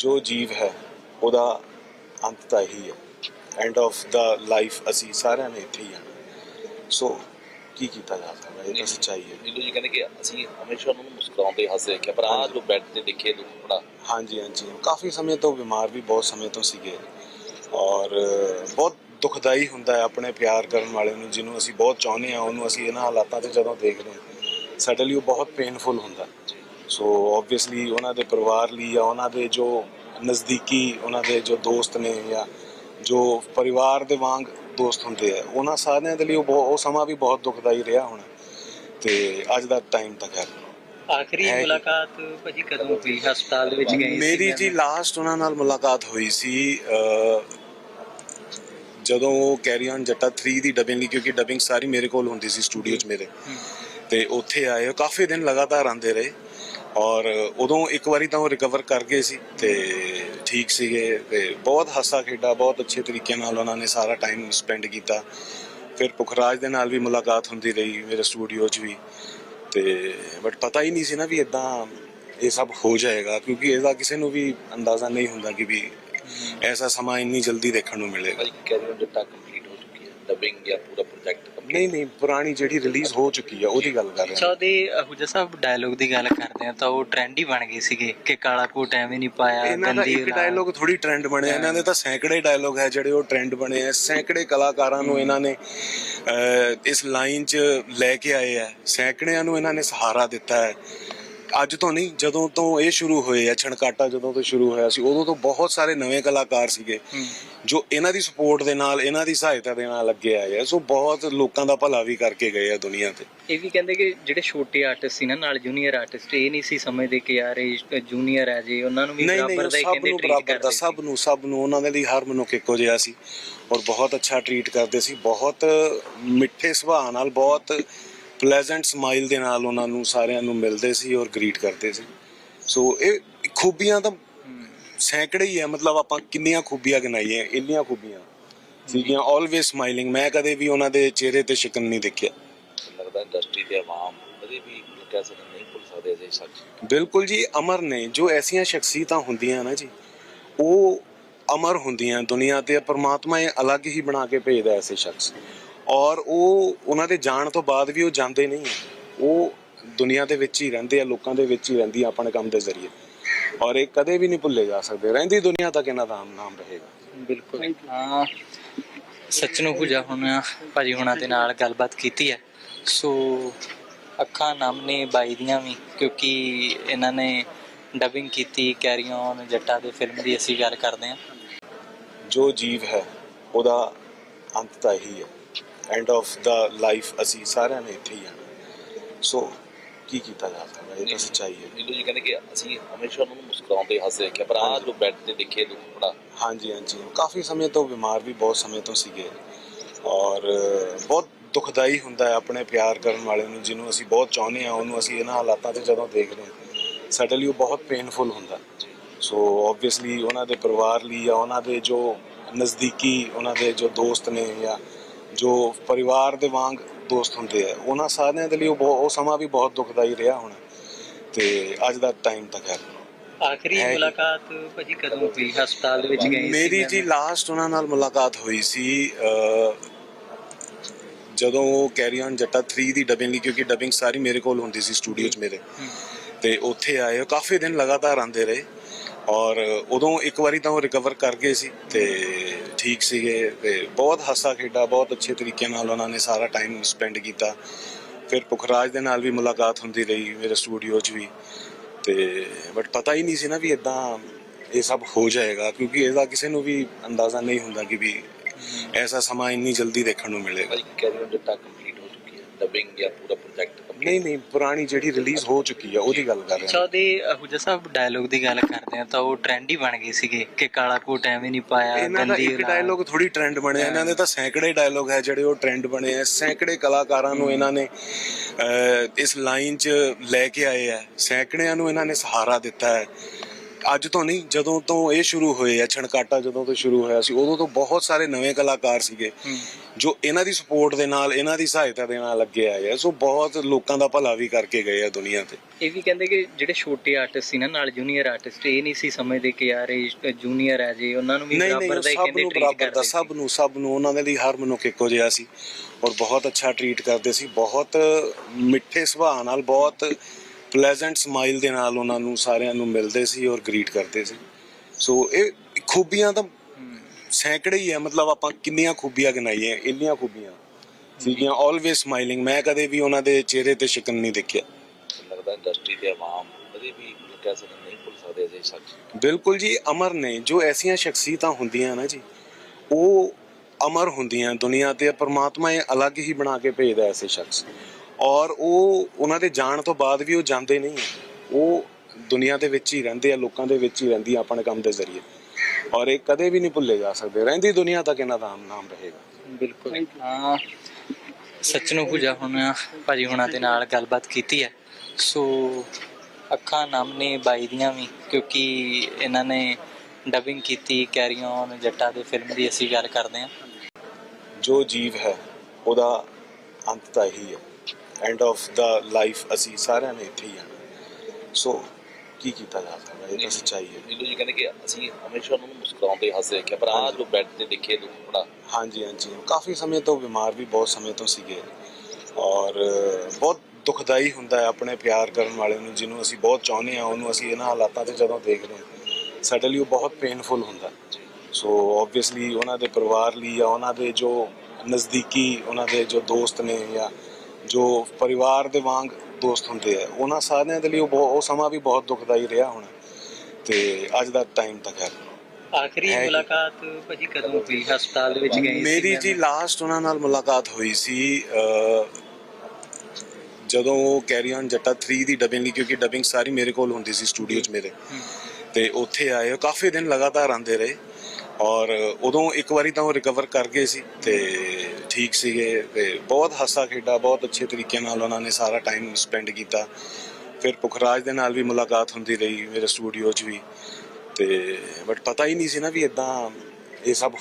ਜੋ ਜੀਵ ਹੈ ਉਹਦਾ ਅੰਤ ਤਾਂ ਇਹੀ ਹੈ। ਐਂਡ ਆਫ ਦਾ ਲਾਈਫ ਅਸੀਂ ਸਾਰਿਆਂ ਨੇ ਇੱਥੇ ਹੀ ਆਣਾ ਸੋ ਕੀ ਕੀਤਾ ਜਾ ਸਕਦਾ? ਇਹ ਤਾਂ ਸੱਚਾਈ ਹੈ। ਨੀਲੂ ਜੀ ਕਹਿੰਦੇ ਕਿ ਅਸੀਂ ਹਮੇਸ਼ਾ ਉਹਨਾਂ ਨੂੰ ਮੁਸਕਰਾਉਂਦੇ ਹੱਸਦੇ ਦੇਖਿਆ ਪਰ ਆਹ ਜੋ ਬੈੱਡ ਤੇ ਦੇਖੇ ਦੁੱਖ ਬੜਾ ਹਾਂਜੀ ਹਾਂਜੀ। ਕਾਫੀ ਸਮੇਂ ਤੋਂ ਬਿਮਾਰ ਵੀ ਬਹੁਤ ਸਮੇਂ ਤੋਂ ਸੀਗੇ। ਔਰ ਬਹੁਤ ਦੁਖਦਾਈ ਹੁੰਦਾ ਹੈ ਆਪਣੇ ਪਿਆਰ ਕਰਨ ਵਾਲੇ ਨੂੰ ਜਿਹਨੂੰ ਅਸੀਂ ਬਹੁਤ ਚਾਹੁੰਦੇ ਹਾਂ ਉਹਨੂੰ ਅਸੀਂ ਇਹਨਾਂ ਹਾਲਾਤਾਂ 'ਚ ਜਦੋਂ ਦੇਖਦੇ ਹਾਂ ਸਾਡੇ ਲਈ ਉਹ ਬਹੁਤ ਪੇਨਫੁਲ ਹੁੰਦਾ। ਸੋ ਆਬਵੀਅਸਲੀ ਉਹਨਾਂ ਦੇ ਪਰਿਵਾਰ ਲਈ ਜਾਂ ਉਹਨਾਂ ਦੇ ਜੋ ਨਜ਼ਦੀਕੀ ਉਹਨਾਂ ਦੇ ਜੋ ਦੋਸਤ ਨੇ ਜਾਂ ਜੋ ਪਰਿਵਾਰ ਦੇ ਵਾਂਗ ਦੋਸਤ ਹੁੰਦੇ ਆ ਉਹਨਾਂ ਸਾਰਿਆਂ ਦੇ ਲਈ ਉਹ ਉਹ ਸਮਾਂ ਵੀ ਬਹੁਤ ਦੁਖਦਾਈ ਰਿਹਾ ਹੋਣਾ ਤੇ ਅੱਜ ਦਾ ਟਾਈਮ ਤਾਂ ਖੈਰ। ਆਖਰੀ ਹੈ ਜੀ। ਮੁਲਾਕਾਤ ਭਾਜੀ ਕਦੋਂ ਹੋਈ? ਹਸਪਤਾਲ ਦੇ ਵਿੱਚ ਗਏ ਸੀ ਮੇਰੀ ਜੀ ਲਾਸਟ ਉਹਨਾਂ ਨਾਲ ਮੁਲਾਕਾਤ ਹੋਈ ਸੀ ਜਦੋਂ ਕੈਰੀ ਔਨ ਜੱਟਾ 3 ਦੀ ਡਬਿੰਗ ਲਈ ਕਿਉਂਕਿ ਡਬਿੰਗ ਸਾਰੀ ਮੇਰੇ ਕੋਲ ਹੁੰਦੀ ਸੀ ਸਟੂਡੀਓ 'ਚ ਮੇਰੇ। ਤੇ ਉੱਥੇ ਆਏ ਉਹ ਕਾਫੀ ਦਿਨ ਲਗਾਤਾਰ ਆਉਂਦੇ ਰਹੇ। ਔਰ ਉਦੋਂ ਇੱਕ ਵਾਰੀ ਤਾਂ ਉਹ ਰਿਕਵਰ ਕਰ ਗਏ ਸੀ ਤੇ ਠੀਕ ਸੀਗੇ ਤੇ ਬਹੁਤ ਹਾਸਾ ਖੇਡਾ ਬਹੁਤ ਅੱਛੇ ਤਰੀਕੇ ਨਾਲ ਉਹਨਾਂ ਨੇ ਸਾਰਾ ਟਾਈਮ ਸਪੈਂਡ ਕੀਤਾ। ਫਿਰ ਪੁਖਰਾਜ ਦੇ ਨਾਲ ਵੀ ਮੁਲਾਕਾਤ ਹੁੰਦੀ ਰਹੀ ਮੇਰੇ ਸਟੂਡੀਓ 'ਚ ਵੀ ਤੇ ਬਟ ਪਤਾ ਹੀ ਨਹੀਂ ਸੀ ਨਾ ਵੀ ਇਦਾਂ ਇਹ ਸਭ ਹੋ ਜਾਏਗਾ ਕਿਉਂਕਿ ਇਹਦਾ ਕਿਸੇ ਨੂੰ ਵੀ ਅੰਦਾਜ਼ਾ ਨਹੀਂ ਹੁੰਦਾ ਕਿ ਵੀ ਐਸਾ ਸਮਾਂ ਇੰਨੀ ਜਲਦੀ ਦੇਖਣ ਨੂੰ ਮਿਲੇਗਾ। ਕੈਰੀਅਰ ਕੰਪਲੀਟ ਚੁੱਕੀ ਹੈ ਡਬਿੰਗ ਜਾਂ ਪੂਰਾ ਪ੍ਰੋਜੈਕਟ ਨਹੀਂ ਨਹੀਂ ਪੁਰਾਣੀ ਜਿਹੜੀ ਰਿਲੀਜ਼ ਹੋ ਚੁੱਕੀ ਆ ਉਹਦੀ ਗੱਲ ਕਰ ਰਹੇ। ਹਾਂ ਉਹਦੇ ਅਹੂਜਾ ਸਾਹਿਬ ਡਾਇਲੋਗ ਦੀ ਗੱਲ ਕਰਦੇ ਆ ਤਾਂ ਉਹ ਟ੍ਰੈਂਡ ਹੀ ਬਣ ਗਏ ਸੀਗੇ ਕਿ ਕਾਲਾ ਕੋਟ ਐਵੇਂ ਨਹੀਂ ਪਾਇਆ ਇਹਨਾਂ ਦਾ ਗੰਦੀ ਇੱਕ। ਡਾਇਲੋਗ ਥੋੜੀ ਟ੍ਰੈਂਡ ਬਣਿਆ ਇਹਨਾਂ ਦੇ ਤਾਂ ਸੈਂਕੜੇ ਡਾਇਲੋਗ ਹੈ ਜਿਹੜੇ ਉਹ ਟ੍ਰੈਂਡ ਬਣੇ ਆ ਸੈਂਕੜੇ ਕਲਾਕਾਰਾਂ ਨੂੰ ਇਹਨਾਂ ਨੇ ਇਸ ਲਾਈਨ 'ਚ ਲੈ ਕੇ ਆਏ ਆ ਸੈਂਕੜਿਆਂ ਨੂੰ ਇਹਨਾਂ ਨੇ ਸਹਾਰਾ ਦਿੱਤਾ ਹੈ। ਅੱਜ ਤੋਂ ਨਹੀਂ ਜਦੋਂ ਤੋਂ ਇਹ ਸ਼ੁਰੂ ਹੋਏ ਆ ਛਣਕਾਟਾ ਜਦੋਂ ਤੋਂ ਸ਼ੁਰੂ ਹੋਇਆ ਸੀ ਉਦੋਂ ਤੋਂ ਬਹੁਤ ਸਾਰੇ ਨਵੇਂ ਕਲਾਕਾਰ ਸੀਗੇ। ਜੋ ਇਹਨਾਂ ਦੀ ਸਪੋਰਟ ਦੇ ਨਾਲ ਇਹਨਾਂ ਦੀ ਸਹਾਇਤਾ ਦੇ ਨਾਲ ਅੱਗੇ ਆਏ ਆ। ਸੋ ਬਹੁਤ ਲੋਕਾਂ ਦਾ ਭਲਾ ਵੀ ਕਰਕੇ ਗਏ ਆ ਦੁਨੀਆ ਤੇ। ਇਹ ਵੀ ਕਹਿੰਦੇ ਕਿ ਜਿਹੜੇ ਛੋਟੇ ਆਰਟਿਸਟ ਸੀ ਨਾ ਨਾਲ ਜੂਨੀਅਰ ਆਰਟਿਸਟ ਇਹ ਨਹੀਂ ਸੀ ਸਮਝਦੇ ਕਿ ਯਾਰ ਇਹ ਜੂਨੀਅਰ ਹੈ ਜੀ ਉਹਨਾਂ ਨੂੰ ਵੀ ਬਰਾਬਰ ਦਾ ਹੀ ਕਹਿੰਦੇ ਨੂੰ ਟ੍ਰੀਟ ਕਰਦੇ ਸਭ ਨੂੰ ਸਭ ਨੂੰ ਉਹਨਾਂ ਦੇ ਲਈ ਹਰ ਮਨੁੱਖ ਇੱਕੋ ਜਿਹਾ ਸੀ ਔਰ ਬਹੁਤ ਅੱਛਾ ਟਰੀਟ ਕਰਦੇ ਸੀ। ਬਹੁਤ ਮਿੱਠੇ ਸੁਭਾਅ ਨਾਲ ਬਹੁਤ ਪਲੇਜ਼ੈਂਟ ਸਮਾਈਲ ਦੇ ਨਾਲ ਉਹਨਾਂ ਨੂੰ ਸਾਰਿਆਂ ਨੂੰ ਮਿਲਦੇ ਸੀ ਔਰ ਗ੍ਰੀਟ ਕਰਦੇ ਸੀ। ਸੋ ਇਹ ਖੂਬੀਆਂ ਤਾਂ ਸੈਂਕੜੇ ਹੀ ਹੈ ਮਤਲਬ ਆਪਾਂ ਕਿੰਨੀਆਂ ਖੂਬੀਆਂ ਗਿਣਾਈਆਂ ਇੰਨੀਆਂ ਖੂਬੀਆਂ ਸੀਗੀਆਂ ਆਲਵੇਸ ਸਮਾਈਲਿੰਗ ਮੈਂ ਕਦੇ ਵੀ ਉਹਨਾਂ ਦੇ ਚਿਹਰੇ ਤੇ ਸ਼ਿਕਨ ਨਹੀਂ ਦੇਖਿਆ। ਲੱਗਦਾ ਇੰਡਸਟਰੀ ਦੇ ਆਵਾਮ ਕਦੇ ਵੀ ਕਹਿ ਸਕਦੇ ਨਹੀਂ ਭੁੱਲ ਸਕਦੇ ਅਜੇ ਸੱਚ ਬਿਲਕੁਲ ਜੀ ਅਮਰ ਨੇ ਜੋ ਐਸੀਆਂ ਸ਼ਖਸੀਅਤਾਂ ਹੁੰਦੀਆਂ ਨਾ ਜੀ ਉਹ ਅਮਰ ਹੁੰਦੀਆਂ ਦੁਨੀਆ ਤੇ ਪਰਮਾਤਮਾ ਇਹ ਅਲੱਗ ਹੀ ਬਣਾ ਕੇ ਭੇਜਦਾ ਐਸੇ ਸ਼ਖਸ। ਔਰ ਉਹ ਉਹਨਾਂ ਦੇ ਜਾਣ ਤੋਂ ਬਾਅਦ ਵੀ ਉਹ ਜਾਂਦੇ ਨਹੀਂ। ਉਹ ਦੁਨੀਆ ਦੇ ਵਿੱਚ ਹੀ ਰਹਿੰਦੇ ਆ ਲੋਕਾਂ ਦੇ ਵਿੱਚ ਹੀ ਰਹਿੰਦੀ ਆ ਆਪਣੇ ਕੰਮ ਦੇ ਜ਼ਰੀਏ। ਔਰ ਇਹ ਕਦੇ ਵੀ ਨਹੀਂ ਭੁੱਲੇ ਜਾ ਸਕਦੇ। ਰਹਿੰਦੀ ਦੁਨੀਆ ਤੱਕ ਇਹਨਾਂ ਦਾ ਨਾਮ ਰਹੇਗਾ। ਬਿਲਕੁਲ। ਹਾਂ ਸੱਚ ਨੂੰ ਪੂਜਾ ਹੁਣ ਭਾਜੀ ਹੁਣਾਂ ਦੇ ਨਾਲ ਗੱਲਬਾਤ ਕੀਤੀ ਹੈ। ਸੋ ਅੱਖਾਂ ਨਮ ਨੇ ਬਾਈ ਦੀਆਂ ਵੀ ਕਿਉਂਕਿ ਇਹਨਾਂ ਨੇ ਡਬਿੰਗ ਕੀਤੀ ਕੈਰੀ ਔਨ ਜੱਟਾ ਦੇ ਫਿਲਮ ਦੀ ਅਸੀਂ ਗੱਲ ਕਰਦੇ ਹਾਂ। ਜੋ ਜੀਵ ਹੈ ਉਹਦਾ ਅੰਤ ਤਾਂ ਇਹੀ ਹੈ। ਐਂਡ ਆਫ ਦਾ ਲਾਈਫ ਅਸੀਂ ਸਾਰਿਆਂ ਨੇ ਇੱਥੇ ਹੀ ਆਣਾ ਸੋ ਕੀ ਕੀਤਾ ਜਾ ਸਕਦਾ? ਇਹ ਤਾਂ ਸੱਚਾਈ ਹੈ। ਨੀਲੂ ਜੀ ਕਹਿੰਦੇ ਕਿ ਅਸੀਂ ਹਮੇਸ਼ਾ ਉਹਨਾਂ ਨੂੰ ਮੁਸਕਰਾਉਂਦੇ ਹੱਸਦੇ ਦੇਖਿਆ ਪਰ ਆਹ ਜੋ ਬੈੱਡ ਤੇ ਦੇਖੇ ਦੁੱਖ ਬੜਾ। ਹਾਂਜੀ ਹਾਂਜੀ। ਕਾਫੀ ਸਮੇਂ ਤੋਂ ਬਿਮਾਰ ਵੀ ਬਹੁਤ ਸਮੇਂ ਤੋਂ ਸੀਗੇ। ਔਰ ਬਹੁਤ ਦੁਖਦਾਈ ਹੁੰਦਾ ਹੈ ਆਪਣੇ ਪਿਆਰ ਕਰਨ ਵਾਲੇ ਨੂੰ ਜਿਹਨੂੰ ਅਸੀਂ ਬਹੁਤ ਚਾਹੁੰਦੇ ਹਾਂ ਉਹਨੂੰ ਅਸੀਂ ਇਹਨਾਂ ਹਾਲਾਤਾਂ 'ਚ ਜਦੋਂ ਦੇਖਦੇ ਹਾਂ ਸਾਡੇ ਲਈ ਉਹ ਬਹੁਤ ਪੇਨਫੁਲ ਹੁੰਦਾ। ਸੋ ਆਬਵੀਅਸਲੀ ਉਹਨਾਂ ਦੇ ਪਰਿਵਾਰ ਲਈ ਜਾਂ ਉਹਨਾਂ ਦੇ ਜੋ ਨਜ਼ਦੀਕੀ ਉਹਨਾਂ ਦੇ ਜੋ ਦੋਸਤ ਨੇ ਜਾਂ ਜੋ ਪਰਿਵਾਰ ਦੇ ਵਾਂਗ ਦੋਸਤ ਹੁੰਦੇ ਆ ਉਹਨਾਂ ਸਾਰਿਆਂ ਦੇ ਲਈ ਉਹ ਉਹ ਸਮਾਂ ਵੀ ਬਹੁਤ ਦੁਖਦਾਈ ਰਿਹਾ ਹੋਣਾ। ਤੇ ਅੱਜ ਦਾ ਟਾਈਮ ਤਾਂ ਖੈਰ ਆਖਰੀ ਹੈ। ਮੁਲਾਕਾਤ ਭਾਜੀ ਕਦੋਂ ਹੋਈ? ਹਸਪਤਾਲ ਦੇ ਵਿੱਚ ਗਏ ਸੀ ਮੇਰੀ ਜੀ ਲਾਸਟ ਉਹਨਾਂ ਨਾਲ ਮੁਲਾਕਾਤ ਹੋਈ ਸੀ ਅਹ, ਜਦੋਂ ਕੈਰੀ ਔਨ ਜੱਟਾ 3 ਦੀ ਡਬਿੰਗ ਲਈ ਕਿਉਂਕਿ ਡਬਿੰਗ ਸਾਰੀ ਮੇਰੇ ਕੋਲ ਹੁੰਦੀ ਸੀ ਸਟੂਡੀਓ 'ਚ ਮੇਰੇ। ਤੇ ਉੱਥੇ ਆਏ ਉਹ ਕਾਫੀ ਦਿਨ ਲਗਾਤਾਰ ਆਉਂਦੇ ਰਹੇ। ਔਰ ਉਦੋਂ ਇੱਕ ਵਾਰੀ ਤਾਂ ਉਹ ਰਿਕਵਰ ਕਰ ਗਏ ਸੀ ਤੇ ਠੀਕ ਸੀਗੇ ਤੇ ਬਹੁਤ ਹਾਸਾ ਖੇਡਾ ਬਹੁਤ ਅੱਛੇ ਤਰੀਕੇ ਨਾਲ ਉਹਨਾਂ ਨੇ ਸਾਰਾ ਟਾਈਮ ਸਪੈਂਡ ਕੀਤਾ। ਫਿਰ ਪੁਖਰਾਜ ਦੇ ਨਾਲ ਵੀ ਮੁਲਾਕਾਤ ਹੁੰਦੀ ਰਹੀ ਮੇਰੇ ਸਟੂਡੀਓ 'ਚ ਵੀ। ਤੇ ਬਟ ਪਤਾ ਹੀ ਨਹੀਂ ਸੀ ਨਾ ਵੀ ਇਦਾਂ ਇਹ ਸਭ ਹੋ ਜਾਏਗਾ ਕਿਉਂਕਿ ਇਹਦਾ ਕਿਸੇ ਨੂੰ ਵੀ ਅੰਦਾਜ਼ਾ ਨਹੀਂ ਹੁੰਦਾ ਕਿ ਵੀ ਐਸਾ ਸਮਾਂ ਇੰਨੀ ਜਲਦੀ ਦੇਖਣ ਨੂੰ ਮਿਲੇਗਾ। ਭਾਈ ਕੈਰੀਅਰ ਜੱਟਾ ਕੰਪਲੀਟ ਡਬਿੰਗ ਜਾਂ ਪੂਰਾ ਪ੍ਰੋਜੈਕਟ ਨਹੀਂ ਨਹੀਂ ਪੁਰਾਣੀ ਜਿਹੜੀ ਰਿਲੀਜ਼ ਹੋ ਚੁੱਕੀ ਆ ਉਹਦੀ ਗੱਲ ਕਰ ਰਹੇ ਹਾਂ ਉਹਦੇ ਅਹੂਜਾ ਸਾਹਿਬ ਡਾਇਲੋਗ ਦੀ ਗੱਲ ਕਰਦੇ ਆ ਤਾਂ ਉਹ ਟ੍ਰੈਂਡ ਹੀ ਬਣ ਗਏ ਸੀਗੇ ਕਿ ਕਾਲਾ ਕੋਟ ਐਵੇਂ ਨਹੀਂ ਪਾਇਆ ਇਹਨਾਂ ਦਾ ਗੰਦੀ ਇੱਕ। ਡਾਇਲੋਗ ਥੋੜੀ ਟ੍ਰੈਂਡ ਬਣਿਆ ਇਹਨਾਂ ਦੇ ਤਾਂ ਸੈਂਕੜੇ ਡਾਇਲੋਗ ਹੈ ਜਿਹੜੇ ਉਹ ਟ੍ਰੈਂਡ ਬਣੇ ਆ ਸੈਂਕੜੇ ਕਲਾਕਾਰਾਂ ਨੂੰ ਇਹਨਾਂ ਨੇ ਇਸ ਲਾਈਨ 'ਚ ਲੈ ਕੇ ਆਏ ਆ ਸੈਂਕੜਿਆਂ ਨੂੰ ਇਹਨਾਂ ਨੇ ਸਹਾਰਾ ਦਿੱਤਾ ਹੈ। ਅੱਜ ਤੋਂ ਨਹੀਂ ਜਦੋਂ ਤੋਂ ਇਹ ਸ਼ੁਰੂ ਹੋਏ ਆ ਛਣਕਾਟਾ ਜਦੋਂ ਤੋਂ ਸ਼ੁਰੂ ਹੋਇਆ ਸੀ ਉਦੋਂ ਤੋਂ ਬਹੁਤ ਸਾਰੇ ਨਵੇਂ ਕਲਾਕਾਰ ਸੀਗੇ ਜੋ ਇਹਨਾਂ ਦੀ ਸਪੋਰਟ ਦੇ ਨਾਲ ਇਹਨਾਂ ਦੀ ਸਹਾਇਤਾ ਦੇ ਨਾਲ ਅੱਗੇ ਆਏ ਆ। ਸੋ ਬਹੁਤ ਲੋਕਾਂ ਦਾ ਭਲਾ ਵੀ ਕਰਕੇ ਗਏ ਆ ਦੁਨੀਆ ਤੇ। ਇਹ ਵੀ ਕਹਿੰਦੇ ਕਿ ਜਿਹੜੇ ਛੋਟੇ ਆਰਟਿਸਟ ਸੀ ਨਾ ਨਾਲ ਜੂਨੀਅਰ ਆਰਟਿਸਟ ਇਹ ਨਹੀਂ ਸੀ ਸਮਝਦੇ ਕਿ ਯਾਰ ਇਹ ਜੂਨੀਅਰ ਹੈ ਜੀ ਉਹਨਾਂ ਨੂੰ ਵੀ ਬਰਾਬਰ ਦਾ ਹੀ ਕਹਿੰਦੇ ਨੂੰ ਟ੍ਰੀਟ ਕਰਦੇ ਸਭ ਨੂੰ ਸਭ ਨੂੰ ਉਹਨਾਂ ਦੇ ਲਈ ਹਰ ਮਨੁੱਖ ਇੱਕੋ ਜਿਹਾ ਸੀ ਔਰ ਬਹੁਤ ਅੱਛਾ ਟਰੀਟ ਕਰਦੇ ਸੀ। ਬਹੁਤ ਮਿੱਠੇ ਸੁਭਾਅ ਨਾਲ ਬਹੁਤ ਪਲੇਜ਼ੈਂਟ ਸਮਾਈਲ ਦੇ ਨਾਲ ਉਹਨਾਂ ਨੂੰ ਸਾਰਿਆਂ ਨੂੰ ਮਿਲਦੇ ਸੀ ਔਰ ਗ੍ਰੀਟ ਕਰਦੇ ਸੀ। ਸੋ ਇਹ ਖੂਬੀਆਂ ਤਾਂ ਸੈਂਕੜੇ ਹੀ ਹੈ ਮਤਲਬ ਆਪਾਂ ਕਿੰਨੀਆਂ ਖੂਬੀਆਂ ਗਿਣਾਈਏ ਇੰਨੀਆਂ ਖੂਬੀਆਂ ਸੀਗੀਆਂ ਆਲਵੇਸ ਸਮਾਈਲਿੰਗ ਮੈਂ ਕਦੇ ਵੀ ਉਹਨਾਂ ਦੇ ਚਿਹਰੇ ਤੇ ਸ਼ਿਕਨ ਨਹੀਂ ਦੇਖਿਆ। ਲੱਗਦਾ ਇੰਡਸਟਰੀ ਦੇ ਆਵਾਮ ਕਦੇ ਵੀ ਕਹਿ ਸਕਦੇ ਨਹੀਂ ਭੁੱਲ ਸਕਦੇ ਅਜੇ ਸ਼ਖਸ। ਬਿਲਕੁਲ ਜੀ ਅਮਰ ਨੇ ਜੋ ਐਸੀਆਂ ਸ਼ਖਸੀਅਤਾਂ ਹੁੰਦੀਆਂ ਨਾ ਜੀ ਉਹ ਅਮਰ ਹੁੰਦੀਆਂ ਦੁਨੀਆ ਤੇ ਪਰਮਾਤਮਾ ਇਹ ਅਲੱਗ ਹੀ ਬਣਾ ਕੇ ਭੇਜਦਾ ਐਸੇ ਸ਼ਖਸ। ਔਰ ਉਹ ਉਹਨਾਂ ਦੇ ਜਾਣ ਤੋਂ ਬਾਅਦ ਵੀ ਉਹ ਜਾਂਦੇ ਨਹੀਂ। ਉਹ ਦੁਨੀਆ ਦੇ ਵਿੱਚ ਹੀ ਰਹਿੰਦੇ ਆ ਲੋਕਾਂ ਦੇ ਵਿੱਚ ਹੀ ਰਹਿੰਦੀ ਆ ਆਪਣੇ ਕੰਮ ਦੇ ਜ਼ਰੀਏ। ਔਰ ਇਹ ਕਦੇ ਵੀ ਨਹੀਂ ਭੁੱਲੇ ਜਾ ਸਕਦੇ। ਰਹਿੰਦੀ ਦੁਨੀਆ ਤੱਕ ਇਹਨਾਂ ਦਾ ਨਾਮ ਰਹੇਗਾ। ਬਿਲਕੁਲ। ਹਾਂ ਸੱਚਨੋ ਪੂਜਾ ਹੁਣ ਭਾਜੀ ਹੁਣਾਂ ਦੇ ਨਾਲ ਗੱਲਬਾਤ ਕੀਤੀ ਹੈ। ਸੋ ਅੱਖਾਂ ਨਮ ਨੇ ਬਾਈ ਦੀਆਂ ਵੀ ਕਿਉਂਕਿ ਇਹਨਾਂ ਨੇ ਡਬਿੰਗ ਕੀਤੀ ਕੈਰੀ ਔਨ ਜੱਟਾ ਦੇ ਫਿਲਮ ਦੀ ਅਸੀਂ ਗੱਲ ਕਰਦੇ ਹਾਂ। ਜੋ ਜੀਵ ਹੈ ਉਹਦਾ ਅੰਤ ਤਾਂ ਇਹੀ ਹੈ। ਐਂਡ ਆਫ ਦਾ ਲਾਈਫ ਅਸੀਂ ਸਾਰਿਆਂ ਨੇ ਇੱਥੇ ਹੀ ਆਣਾ ਸੋ ਕੀ ਕੀਤਾ ਜਾ ਸਕਦਾ? ਇਹ ਤਾਂ ਸੱਚਾਈ ਹੈ। ਨੀਲੂ ਜੀ ਕਹਿੰਦੇ ਕਿ ਅਸੀਂ ਹਮੇਸ਼ਾ ਉਹਨਾਂ ਨੂੰ ਮੁਸਕਰਾਉਂਦੇ ਹੱਸਦੇ ਦੇਖਿਆ ਪਰ ਆਹ ਜੋ ਬੈੱਡ ਤੇ ਦੇਖੇ ਦੁੱਖ ਬੜਾ ਹਾਂਜੀ ਹਾਂਜੀ। ਕਾਫੀ ਸਮੇਂ ਤੋਂ ਬਿਮਾਰ ਵੀ ਬਹੁਤ ਸਮੇਂ ਤੋਂ ਸੀਗੇ। ਔਰ ਬਹੁਤ ਦੁਖਦਾਈ ਹੁੰਦਾ ਹੈ ਆਪਣੇ ਪਿਆਰ ਕਰਨ ਵਾਲੇ ਨੂੰ ਜਿਹਨੂੰ ਅਸੀਂ ਬਹੁਤ ਚਾਹੁੰਦੇ ਹਾਂ ਉਹਨੂੰ ਅਸੀਂ ਇਹਨਾਂ ਹਾਲਾਤਾਂ ਤੇ ਜਦੋਂ ਦੇਖਦੇ ਹਾਂ ਸਾਡੇ ਲਈ ਉਹ ਬਹੁਤ ਪੇਨਫੁਲ ਹੁੰਦਾ। ਸੋ ਆਬਵੀਅਸਲੀ ਉਹਨਾਂ ਦੇ ਪਰਿਵਾਰ ਲਈ ਜਾਂ ਉਹਨਾਂ ਦੇ ਜੋ ਨਜ਼ਦੀਕੀ ਉਹਨਾਂ ਦੇ ਜੋ ਦੋਸਤ ਨੇ ਜਾਂ ਜੋ ਪਰਿਵਾਰ ਦੇ ਵਾਂਗ ਦੋਸਤ ਹੁੰਦੇ ਆ ਉਹਨਾਂ ਸਾਰਿਆਂ ਦੇ ਲਈ ਉਹ ਉਹ ਸਮਾਂ ਵੀ ਬਹੁਤ ਦੁਖਦਾਈ ਰਿਹਾ ਹੋਣਾ। ਤੇ ਅੱਜ ਦਾ ਟਾਈਮ ਤਾਂ ਖੈਰ ਆਖਰੀ। ਮੁਲਾਕਾਤ ਭਾਜੀ ਕਦੋਂ ਹੋਈ? ਹਸਪਤਾਲ ਦੇ ਵਿੱਚ ਗਏ ਸੀ ਮੇਰੀ ਜੀ ਲਾਸਟ ਉਹਨਾਂ ਨਾਲ ਮੁਲਾਕਾਤ ਹੋਈ ਸੀ ਜਦੋਂ ਉਹ ਕੈਰੀ ਔਨ ਜੱਟਾ 3 ਦੀ ਡਬਿੰਗ ਲਈ ਕਿਉਂਕਿ ਡਬਿੰਗ ਸਾਰੀ ਮੇਰੇ ਕੋਲ ਹੁੰਦੀ ਸੀ ਸਟੂਡੀਓ 'ਚ ਮੇਰੇ। ਤੇ ਉੱਥੇ ਆਏ ਕਾਫੀ ਦਿਨ ਲਗਾਤਾਰ ਆਉਂਦੇ ਰਹੇ। ਔਰ ਉਦੋਂ ਇੱਕ ਵਾਰੀ ਤਾਂ ਉਹ ਰਿਕਵਰ ਕਰ ਗਏ ਸੀ ਤੇ ਠੀਕ ਸੀਗੇ ਤੇ ਬਹੁਤ ਹਾਸਾ ਖੇਡਾ, ਬਹੁਤ ਅੱਛੇ ਤਰੀਕੇ ਨਾਲ ਉਹਨਾਂ ਨੇ ਸਾਰਾ ਟਾਈਮ ਸਪੈਂਡ ਕੀਤਾ। ਫਿਰ ਪੁਖਰਾਜ ਦੇ ਨਾਲ ਵੀ ਮੁਲਾਕਾਤ ਹੁੰਦੀ ਰਹੀ, ਮੇਰੇ ਸਟੂਡੀਓ 'ਚ ਵੀ। ਤੇ ਬਟ ਪਤਾ ਹੀ ਨਹੀਂ ਸੀ ਨਾ ਵੀ ਇਦਾਂ ਇਹ ਸਭ